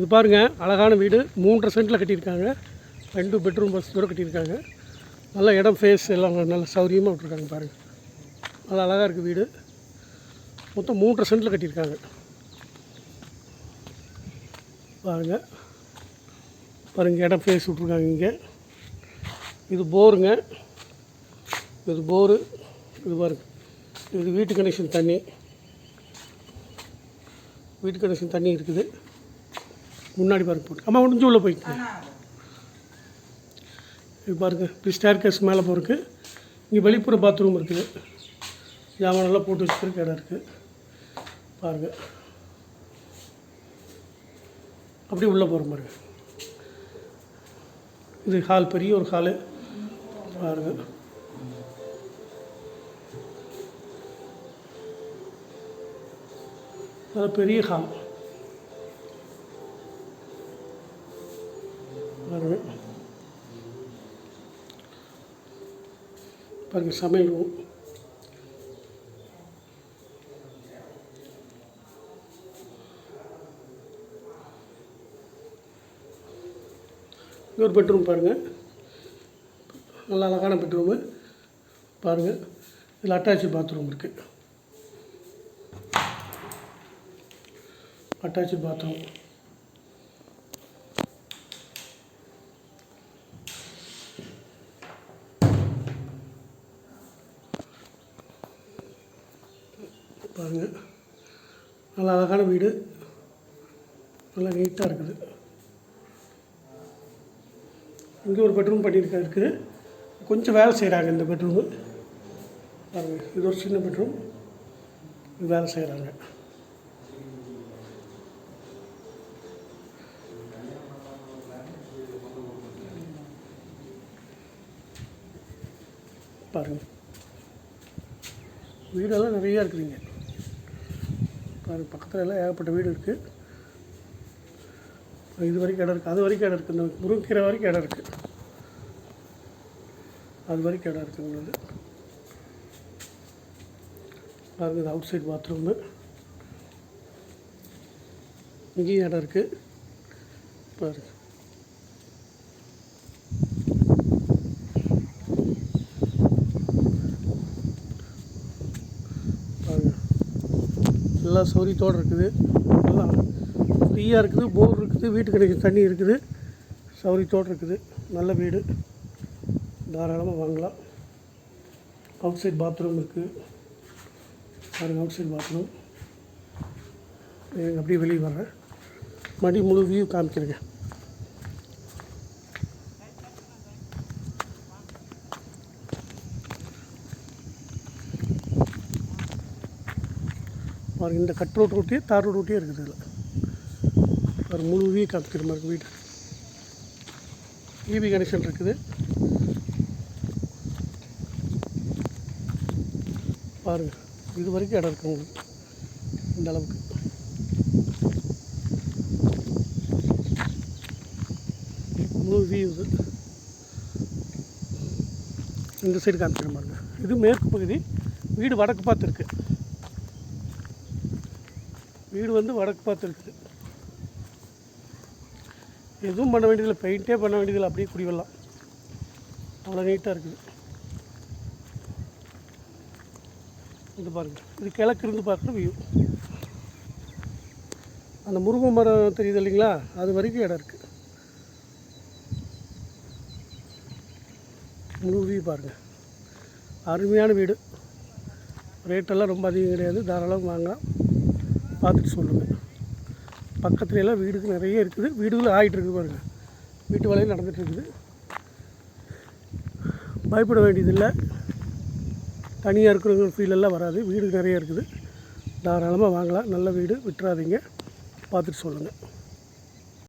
இது பாருங்கள் அழகான வீடு. மூன்றரை சென்ட்டில் கட்டியிருக்காங்க. ரெண்டு பெட்ரூம் வசதியோடு கட்டியிருக்காங்க. நல்ல இடம் ஃபேஸ் எல்லாம் நல்ல சௌரியமாக விட்ருக்காங்க பாருங்கள் நல்லா அழகாக இருக்குது வீடு. மொத்தம் மூன்றரை சென்ட்டில் கட்டியிருக்காங்க. பாருங்கள் பாருங்கள் இடம் ஃபேஸ் விட்ருக்காங்க இங்கே. இது போருங்க. இது போரு. இது பாருங்க. இது வீட்டு கனெக்ஷன் தண்ணி. வீட்டு கனெக்ஷன் தண்ணி இருக்குது. முன்னாடி பாருங்க போட்டு. அம்மா முடிஞ்சு உள்ளே போய்க்கு இது பாருங்க இப்படி ஸ்டேர் கேஸ் மேலே போகிறதுக்கு இங்கே வெளிப்புற பாத்ரூம் இருக்குது. ஜாமானெல்லாம் போட்டு வச்சுருக்க இடம் இருக்குது பாருங்கள் அப்படியே உள்ளே போகிற பாருங்க இது ஹால் பெரிய ஒரு ஹாலு பாருங்கள் நல்ல பெரிய ஹால் பாருங்கள் பாருங்கள் சமையல் ரூம் ஒரு பெட்ரூம் பாருங்கள் நல்ல அழகான பெட்ரூமு பாருங்கள் இதில் அட்டாச்சு பாத்ரூம் இருக்குது அட்டாச்சு பாத்ரூம் பாருங்கள் நல்ல அழகான வீடு. நல்லா நீட்டாக இருக்குது. இங்கே ஒரு பெட்ரூம் பண்ணியிருக்கா இருக்குது. கொஞ்சம் வேலை செய்கிறாங்க இந்த பெட்ரூமு பாருங்கள் இது ஒரு சின்ன பெட்ரூம் வேலை செய்கிறாங்க பாருங்கள் வீடெல்லாம் நிறையா இருக்குதுங்க. பாருங்கள் பக்கத்தில் எல்லாம் ஏகப்பட்ட வீடு இருக்குது இது வரைக்கும் இடம் இருக்குது அது வரைக்கும் இடம் இருக்குது இந்த முருங்கீரை வரைக்கும் இடம் இருக்குது அது வரைக்கும் இடம் இருக்குது பாருங்கள் இது அவுட் சைட் பாத்ரூமு இங்கேயும் இடம் இருக்குது பாருங்கள் பாருங்க நல்லா சௌரியத்தோடு இருக்குது. நல்லா ஃப்ரீயாக இருக்குது போர் இருக்குது வீட்டு கிடைக்கிற தண்ணி இருக்குது. சௌரியத்தோடு இருக்குது. நல்ல வீடு. தாராளமாக வாங்கலாம். அவுட் சைட் பாத்ரூம் இருக்குது பாருங்கள் அவுட் சைட் பாத்ரூம் அப்படியே வெளியே வர்றேன். மறுபடியும் முழு வியூ காமிக்கிறேங்க. பாருங்க இந்த கட் ரோட் ரோட்டே தார் ரோட் ரொட்டியே இருக்குது இதில். ஒரு முழு வீ காமிக்கிற மாதிரி வீடு. இபி கனெக்ஷன் இருக்குது. பாருங்கள் இது வரைக்கும் இடம் இருக்குது உங்களுக்கு. இந்த அளவுக்கு. முழு வியூ இது. இந்த சைடு காமிக்கிறேன் இது மேற்கு பகுதி வீடு வடக்கு பார்த்து இருக்குது வீடு வந்து வடக்கு பார்த்து இருக்குது. எதுவும் பண்ண வேண்டியதில்லை. பெயிண்டே பண்ண வேண்டியதில்லை. அப்படியே குடிவெல்லாம் அவ்வளோ நீட்டாக இருக்குது. இது பாருங்கள் இது கிழக்கு இருந்து பார்க்குற வியூ அந்த முருங்கை மரம் தெரியுது இல்லைங்களா? அது வரைக்கும் இடம் இருக்குது முழு வியூ பாருங்கள் அருமையான வீடு. ரேட்டெல்லாம் ரொம்ப அதிகம் கிடையாது. தாராளமாக வாங்கலாம். பார்த்துட்டு சொல்லுங்கள் பக்கத்துல எல்லாம் வீடுக்கு நிறைய இருக்குது. வீடுகளும் ஆகிட்டுருக்கு பாருங்கள் வீட்டு வேலையும் நடந்துகிட்ருக்குது இருக்குது பயப்பட வேண்டியதில்லை. தனியாக இருக்கிறவங்க ஃபீல் எல்லாம் வராது. வீடு நிறைய இருக்குது. தாராளமாக வாங்கலாம். நல்ல வீடு விட்டுறாதீங்க பார்த்துட்டு சொல்லுங்கள்